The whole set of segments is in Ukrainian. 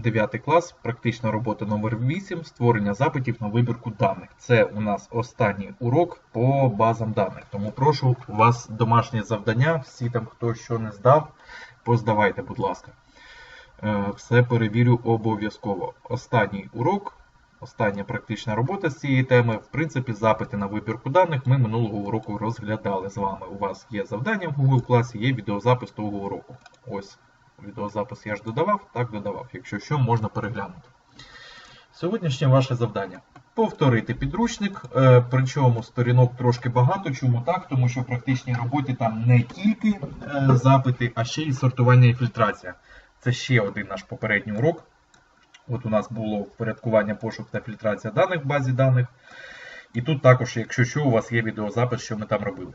9 клас, практична робота номер 8 створення запитів на вибірку даних. Це у нас останній урок по базам даних. Тому прошу вас домашнє завдання. Всі там, хто що не здав, поздавайте, будь ласка. Е, Все перевірю обов'язково. Останній урок, остання практична робота з цієї теми. В принципі, запити на вибірку даних ми минулого уроку розглядали з вами. У вас є завдання в Google класі, є відеозапис того уроку. Ось. Відеозапис я ж додавав, так додавав. Якщо що, можна переглянути. Сьогоднішнє ваше завдання. Повторити підручник, е, причому сторінок трошки багато. Чому так? Тому що в практичній роботі там не тільки е, запити, а ще й сортування і фільтрація. Це ще один наш попередній урок. От у нас було впорядкування пошук та фільтрація даних в базі даних. І тут також, якщо що, у вас є відеозапис, що ми там робили.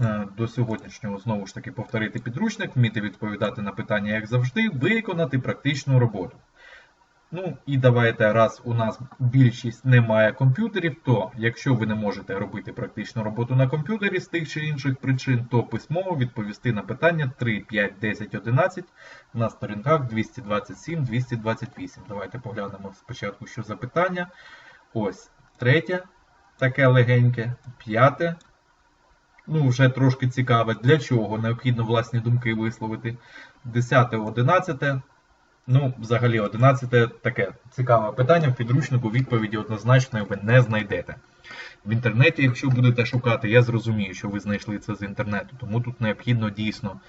Е, До сьогоднішнього знову ж таки повторити підручник, вміти відповідати на питання, як завжди, виконати практичну роботу. Ну і давайте, раз у нас більшість не має комп'ютерів, то якщо ви не можете робити практичну роботу на комп'ютері з тих чи інших причин, то письмово відповісти на питання 3, 5, 10, 11 на сторінках 227-228. Давайте поглянемо спочатку, що за питання. Ось третє, таке легеньке, п'яте. Ну, вже трошки цікаве, для чого необхідно власні думки висловити. 10, 11. Ну, взагалі, 11 таке цікаве питання. В підручнику відповіді однозначної ви не знайдете. В інтернеті, якщо будете шукати, я зрозумію, що ви знайшли це з інтернету. Тому тут необхідно дійсно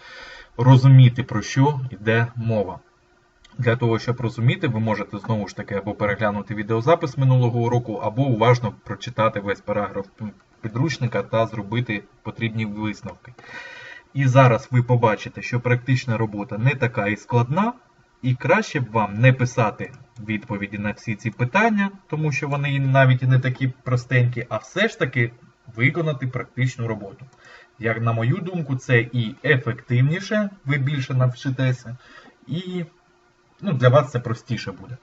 розуміти, про що йде мова. Для того, щоб розуміти, ви можете знову ж таки або переглянути відеозапис минулого уроку, або уважно прочитати весь параграф підручника та зробити потрібні висновки. І зараз ви побачите, що практична робота не така і складна, і краще б вам не писати відповіді на всі ці питання, тому що вони навіть не такі простенькі, а все ж таки виконати практичну роботу. Як на мою думку, це і ефективніше, ви більше навчитеся, і ну, для вас це простіше буде.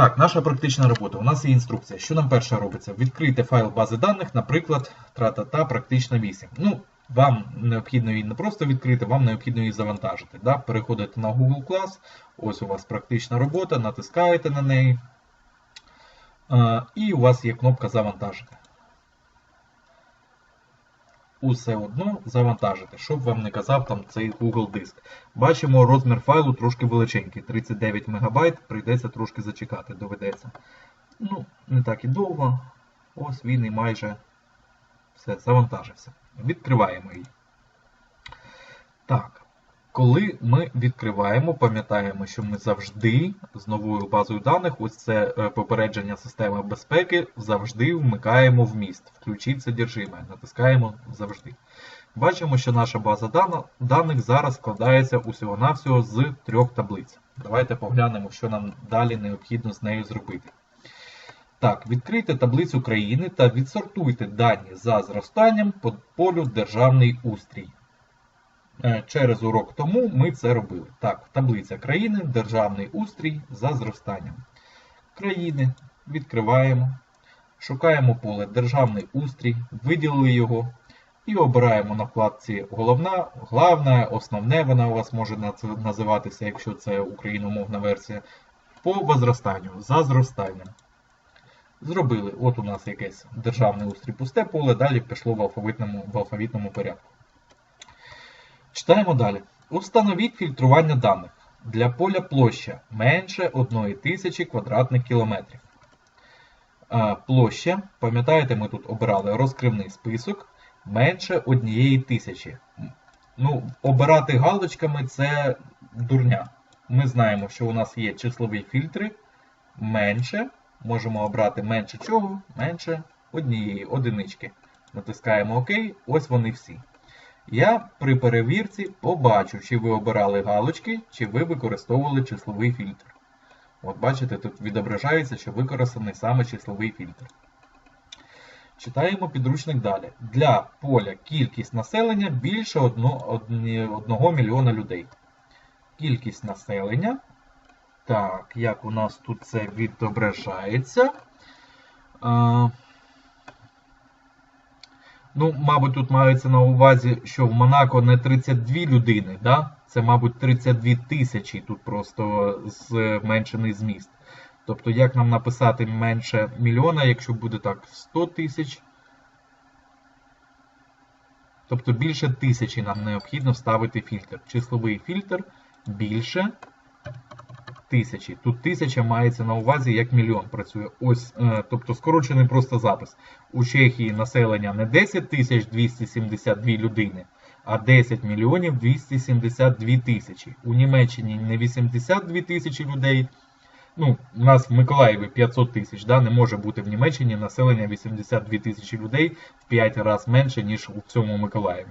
Так, наша практична робота. У нас є інструкція. Що нам перше робиться? Відкрити файл бази даних, наприклад, тра-та-та, практична 8. Ну, вам необхідно її не просто відкрити, вам необхідно її завантажити. Да? Переходите на Google Class, ось у вас практична робота, натискаєте на неї. Е, І у вас є кнопка Завантажити. Усе одно завантажити, щоб вам не казав там цей Google диск. Бачимо, розмір файлу трошки величенький. 39 МБ, прийдеться трошки зачекати, доведеться. Ну, не так і довго. Ось він і майже все, завантажився. Відкриваємо її. Так. Коли ми відкриваємо, пам'ятаємо, що ми завжди з новою базою даних, ось це попередження системи безпеки, завжди вмикаємо вміст. Включіть содержиме, натискаємо завжди. Бачимо, що наша база даних зараз складається усього-навсього з трьох таблиць. Давайте поглянемо, що нам далі необхідно з нею зробити. Так, відкрийте таблицю країни та відсортуйте дані за зростанням по полю Державний устрій. Через урок тому ми це робили. Так, таблиця країни, державний устрій за зростанням. Країни відкриваємо, шукаємо поле Державний устрій, виділили його і обираємо на вкладці головна, главна, основне вона у вас може називатися, якщо це україномовна версія, по возростанню, за зростанням. Зробили, от у нас якесь державний устрій пусте поле, далі пішло в алфавітному, в алфавітному порядку. Читаємо далі. Установіть фільтрування даних для поля площа менше 1000 квадратних кілометрів. Площа, пам'ятаєте, ми тут обирали розкривний список менше 1000. Ну, Обирати галочками це дурня. Ми знаємо, що у нас є числові фільтри менше. Можемо обрати менше чого, менше однієї одинички. Натискаємо ОК, ось вони всі. Я при перевірці побачу, чи ви обирали галочки, чи ви використовували числовий фільтр. От бачите, тут відображається, що використаний саме числовий фільтр. Читаємо підручник далі. Для поля кількість населення більше 1, 1 мільйона людей. Кількість населення. Так, як у нас тут це відображається? Ну, мабуть, тут мається на увазі, що в Монако не 32 людини, да? це, мабуть, 32 тисячі, тут просто зменшений зміст. Тобто, як нам написати менше мільйона, якщо буде так, 100 тисяч. Тобто більше тисячі нам необхідно вставити фільтр. Числовий фільтр більше тисячі. Тут тисяча мається на увазі як мільйон працює. Ось, е, тобто скорочений просто запис. У Чехії населення не 10 тисяч 272 людини, а 10 мільйонів 272 тисячі. У Німеччині не 82 тисячі людей. Ну, у нас в Миколаєві 500 тисяч, да, не може бути в Німеччині населення 82 тисячі людей в 5 разів менше, ніж у цьому Миколаєві.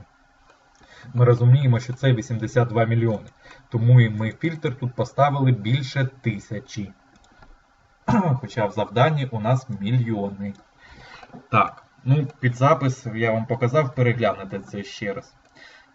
Ми розуміємо, що це 82 мільйони. Тому і ми фільтр тут поставили більше тисячі. Хоча в завданні у нас мільйони. Так, ну під запис я вам показав, переглянете це ще раз.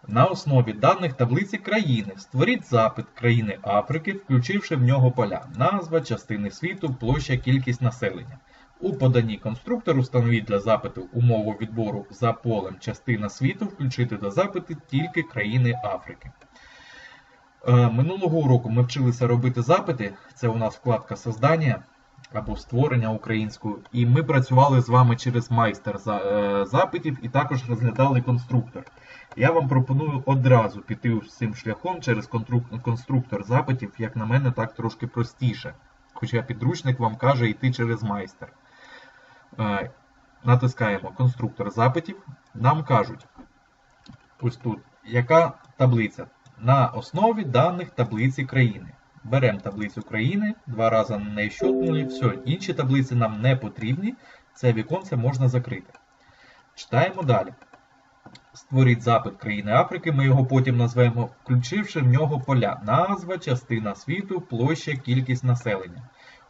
На основі даних таблиці країни створіть запит країни Африки, включивши в нього поля, назва, частини світу, площа, кількість населення. У поданні конструктор встановіть для запиту умову відбору за полем частина світу, включити до запиту тільки країни Африки. Е, минулого уроку ми вчилися робити запити. Це у нас вкладка создання або створення українською. І ми працювали з вами через майстер е, запитів і також розглядали конструктор. Я вам пропоную одразу піти цим шляхом через конструктор запитів, як на мене, так трошки простіше. Хоча підручник вам каже йти через майстер. Е, натискаємо конструктор запитів. Нам кажуть, ось тут, яка таблиця? На основі даних таблиці країни. Беремо таблицю країни, два рази на неї щотнули, все, інші таблиці нам не потрібні. Це віконце можна закрити. Читаємо далі. Створіть запит країни Африки, ми його потім назвемо, включивши в нього поля. Назва, частина світу, площа, кількість населення.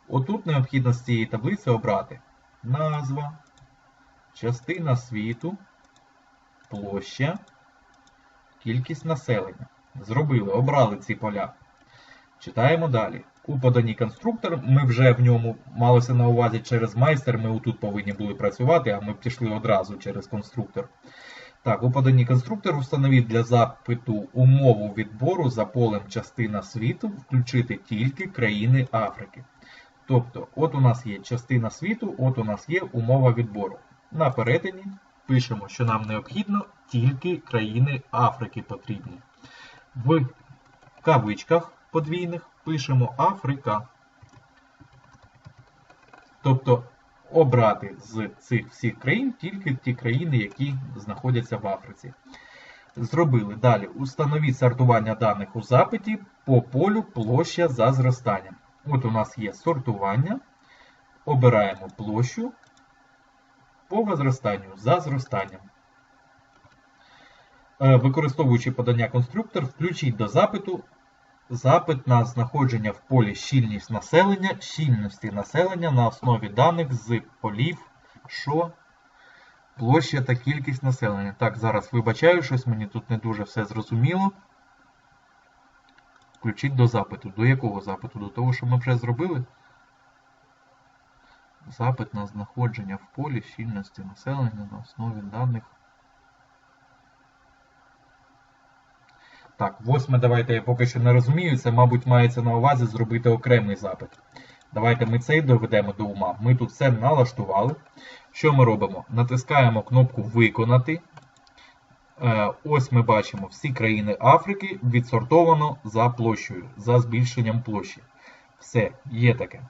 Отут необхідно з цієї таблиці обрати назва, частина світу, площа, кількість населення. Зробили, обрали ці поля. Читаємо далі. У поданні конструктор, ми вже в ньому малося на увазі через майстер, ми отут повинні були працювати, а ми пішли одразу через конструктор. Так, у поданні конструктор встановіть для запиту умову відбору за полем частина світу, включити тільки країни Африки. Тобто, от у нас є частина світу, от у нас є умова відбору. На перетині пишемо, що нам необхідно тільки країни Африки потрібні. В кавичках подвійних пишемо Африка. Тобто обрати з цих всіх країн тільки ті країни, які знаходяться в Африці. Зробили далі. Установіть сортування даних у запиті по полю площа за зростанням. От у нас є сортування. Обираємо площу по возростанню за зростанням. Е, використовуючи подання конструктор, включіть до запиту запит на знаходження в полі щільність населення, щільності населення на основі даних з полів, що площа та кількість населення. Так, зараз вибачаю, щось мені тут не дуже все зрозуміло. Включіть до запиту. До якого запиту? До того, що ми вже зробили? Запит на знаходження в полі щільності населення на основі даних. Так, восьме, давайте я поки що не розумію. Це, мабуть, мається на увазі зробити окремий запит. Давайте ми цей доведемо до ума. Ми тут все налаштували. Що ми робимо? Натискаємо кнопку Виконати. Е, ось ми бачимо всі країни Африки відсортовано за площею, за збільшенням площі. Все, є таке.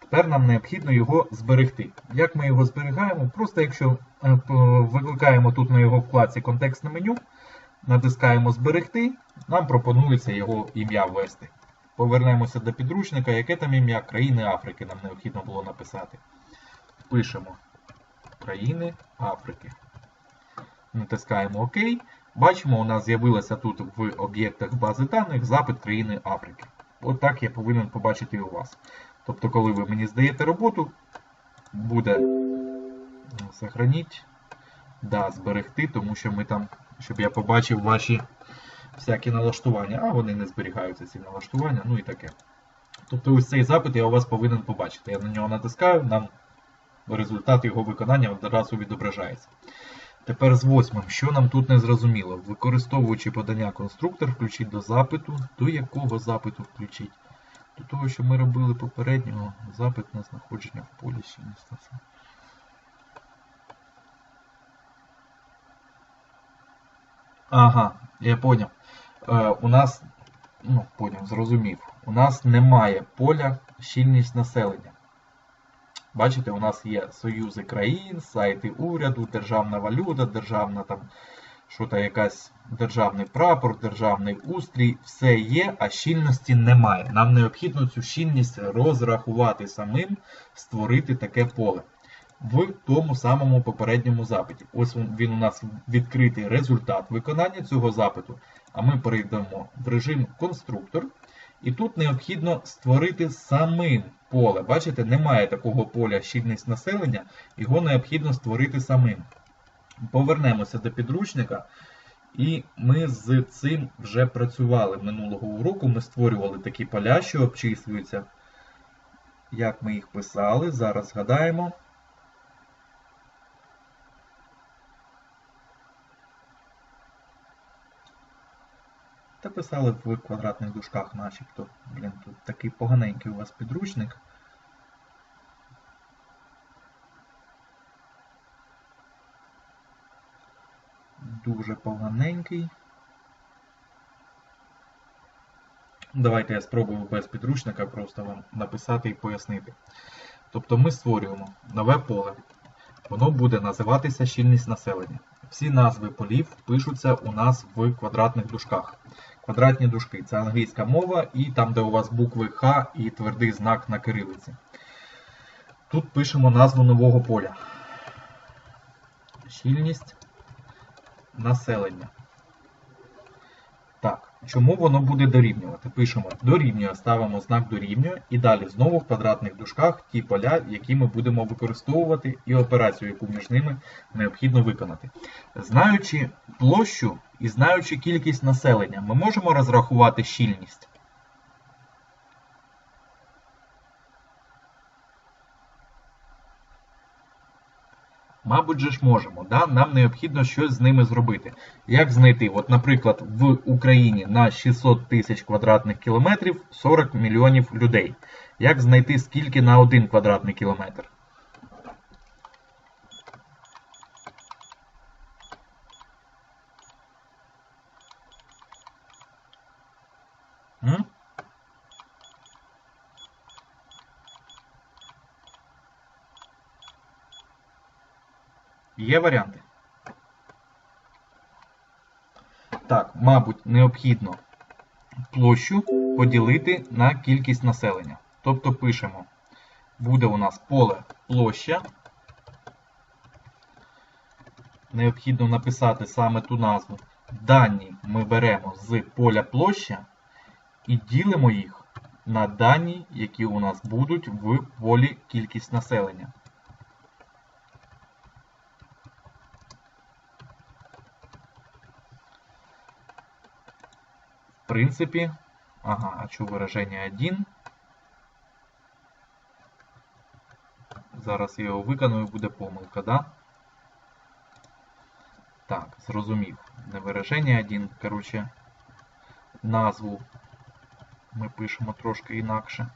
Тепер нам необхідно його зберегти. Як ми його зберігаємо? Просто якщо е, викликаємо тут на його вкладці контекстне меню, натискаємо Зберегти, нам пропонується його ім'я ввести. Повернемося до підручника, яке там ім'я країни Африки нам необхідно було написати. Пишемо країни Африки. Натискаємо ОК. Бачимо, у нас з'явилося тут в об'єктах бази даних запит країни Африки. От так я повинен побачити і у вас. Тобто, коли ви мені здаєте роботу, буде сохраніть, да, зберегти, тому що ми там, щоб я побачив ваші всякі налаштування, а вони не зберігаються, ці налаштування, ну і таке. Тобто ось цей запит я у вас повинен побачити. Я на нього натискаю, нам результат його виконання одразу відображається. Тепер з восьмим. Що нам тут не зрозуміло? Використовуючи подання конструктор, включіть до запиту. До якого запиту включіть? До того, що ми робили попереднього, запит на знаходження в полі щільність населення. Ага, я поняв. Е, у нас, ну, поняв, зрозумів. У нас немає поля щільність населення. Бачите, у нас є союзи країн, сайти уряду, державна валюта, державна там, що то якась державний прапор, державний устрій, все є, а щільності немає. Нам необхідно цю щільність розрахувати самим, створити таке поле в тому самому попередньому запиті. Ось він у нас відкритий результат виконання цього запиту. А ми перейдемо в режим конструктор. І тут необхідно створити самим поле. Бачите, немає такого поля щільність населення, його необхідно створити самим. Повернемося до підручника. І ми з цим вже працювали минулого уроку. Ми створювали такі поля, що обчислюються. Як ми їх писали, зараз згадаємо. Та писали в квадратних дужках начебто. Блін, тут такий поганенький у вас підручник. Дуже поганенький. Давайте я спробую без підручника просто вам написати і пояснити. Тобто ми створюємо нове поле. Воно буде називатися щільність населення. Всі назви полів пишуться у нас в квадратних дужках. Квадратні дужки це англійська мова, і там, де у вас букви Х і твердий знак на кирилиці. Тут пишемо назву нового поля. Щільність населення. Так, чому воно буде дорівнювати? Пишемо дорівнює, ставимо знак дорівнює, і далі знову в квадратних дужках ті поля, які ми будемо використовувати, і операцію, яку між ними необхідно виконати. Знаючи площу і знаючи кількість населення, ми можемо розрахувати щільність. Мабуть же ж можемо, да? нам необхідно щось з ними зробити. Як знайти? От, Наприклад, в Україні на 600 тисяч квадратних кілометрів 40 мільйонів людей. Як знайти скільки на 1 квадратний кілометр? Є варіанти? Так, мабуть, необхідно площу поділити на кількість населення. Тобто пишемо, буде у нас поле площа. Необхідно написати саме ту назву. Дані ми беремо з поля площа і ділимо їх на дані, які у нас будуть в полі кількість населення. В принципі, ага, а что выражение 1. Зараз я його виконую, буде помилка, да? Так, зрозумів. Не вираження 1, коротше, назву ми пишемо трошки інакше.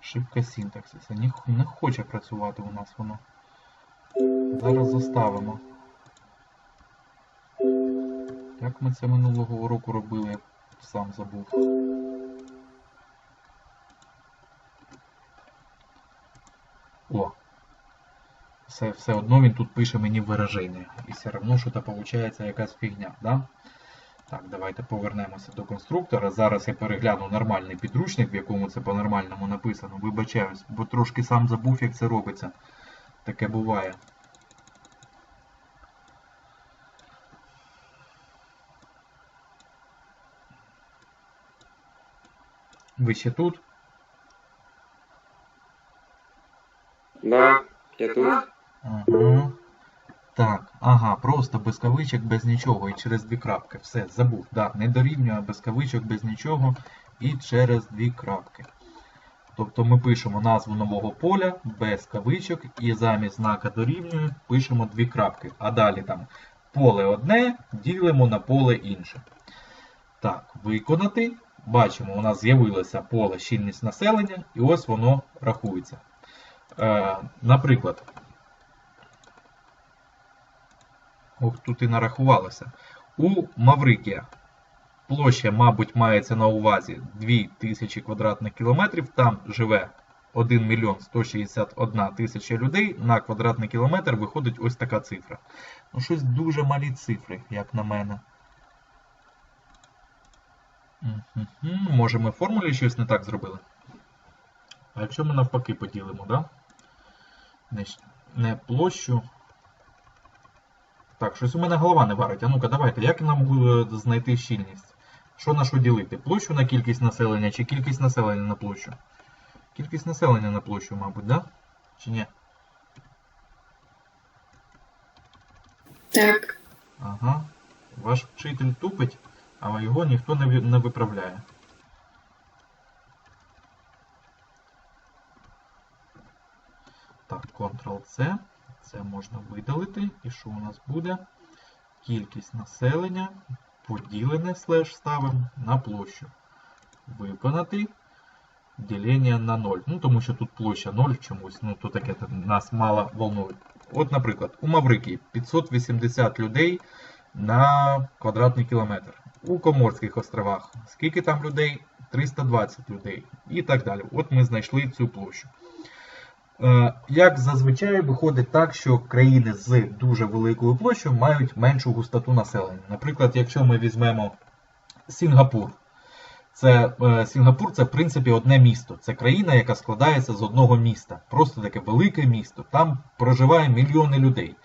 Ошибка синтаксиса. Не, хоче працювати у нас воно. Зараз заставимо. Як ми це минулого уроку робили, сам забув. Все, все одно він тут пише мені вираження. І все одно, що то виходить якась фігня, да? Так, давайте повернемося до конструктора. Зараз я перегляну нормальний підручник, в якому це по-нормальному написано. Вибачаюсь, бо трошки сам забув, як це робиться. Таке буває. Ви ще тут? Да, я тут. Ага. Так, ага, просто без кавичок, без нічого і через дві крапки. Все, забув. Да, не дорівнює без кавичок, без нічого і через дві крапки. Тобто ми пишемо назву нового поля без кавичок і замість знака дорівнює пишемо дві крапки. А далі там поле одне ділимо на поле інше. Так, виконати. Бачимо, у нас з'явилося поле щільність населення, і ось воно рахується. Е, наприклад, ох, тут і нарахувалося. У Маврикія площа, мабуть, мається на увазі 2000 квадратних кілометрів. Там живе 1 мільйон 161 тисяча людей. На квадратний кілометр виходить ось така цифра. Ну, щось дуже малі цифри, як на мене. Може ми в формулі щось не так зробили? А якщо ми навпаки поділимо, да? Не площу. Так, щось у мене голова не варить. А ну-ка, давайте, як нам е, знайти щільність? Що на що ділити? Площу на кількість населення чи кількість населення на площу? Кількість населення на площу, мабуть, да? Чи ні? Так. Ага. Ваш вчитель тупить, а його ніхто не виправляє. Так, Ctrl-C. Це можна видалити. І що у нас буде? Кількість населення поділене слеш ставимо на площу. Виконати ділення на 0. Ну, тому що тут площа 0 чомусь. Ну, то таке нас мало волнує. От, наприклад, у Маврикії 580 людей на квадратний кілометр. У Коморських островах скільки там людей? 320 людей і так далі. От ми знайшли цю площу. Е, Як зазвичай виходить так, що країни з дуже великою площею мають меншу густоту населення. Наприклад, якщо ми візьмемо Сінгапур, це е, Сінгапур це в принципі одне місто. Це країна, яка складається з одного міста. Просто таке велике місто. Там проживає мільйони людей.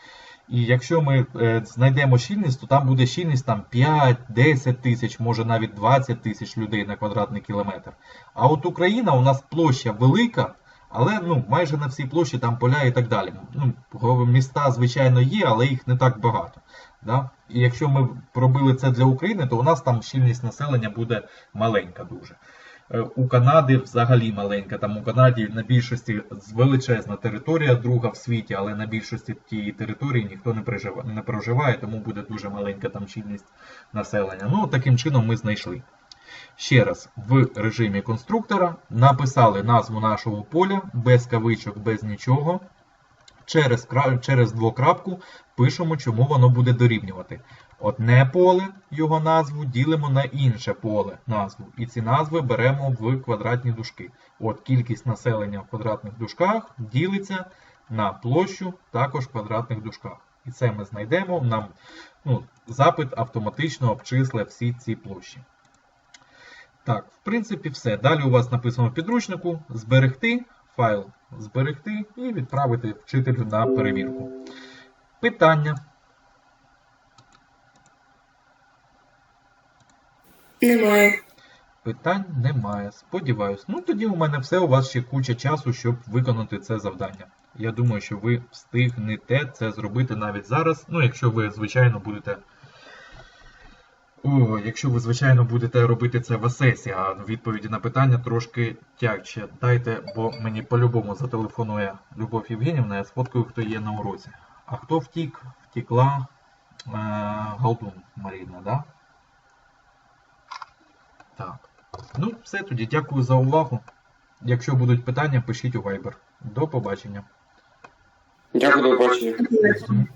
І якщо ми е, знайдемо щільність, то там буде щільність там 5-10 тисяч, може навіть 20 тисяч людей на квадратний кілометр. А от Україна у нас площа велика, але ну, майже на всій площі там поля і так далі. Ну, міста, звичайно, є, але їх не так багато. Да? І якщо ми пробили це для України, то у нас там щільність населення буде маленька дуже. Е, У Канади взагалі маленька. Там у Канаді на більшості величезна територія, друга в світі, але на більшості тієї території ніхто не проживає, не проживає, тому буде дуже маленька там щільність населення. Ну, таким чином ми знайшли. Ще раз, в режимі конструктора написали назву нашого поля без кавичок, без нічого. Через, через двокрапку пишемо, чому воно буде дорівнювати. Одне поле, його назву, ділимо на інше поле назву. І ці назви беремо в квадратні дужки. От кількість населення в квадратних дужках ділиться на площу також в квадратних дужках. І це ми знайдемо. Нам ну, запит автоматично обчисле всі ці площі. Так, в принципі, все. Далі у вас написано в підручнику зберегти файл, зберегти і відправити вчителю на перевірку. Питання. Немає. Питань немає. Сподіваюсь. Ну тоді у мене все. У вас ще куча часу, щоб виконати це завдання. Я думаю, що ви встигнете це зробити навіть зараз. Ну, якщо ви, звичайно, будете. О, якщо ви, звичайно, будете робити це в асесі, а відповіді на питання трошки тягче. Дайте, бо мені по-любому зателефонує Любов Євгенівна, я сфоткаю, хто є на уроці. А хто втік? Втікла е, Галдун Маріна, да? Так. Ну, все тоді. Дякую за увагу. Якщо будуть питання, пишіть у Viber. До побачення. Дякую, до побачення.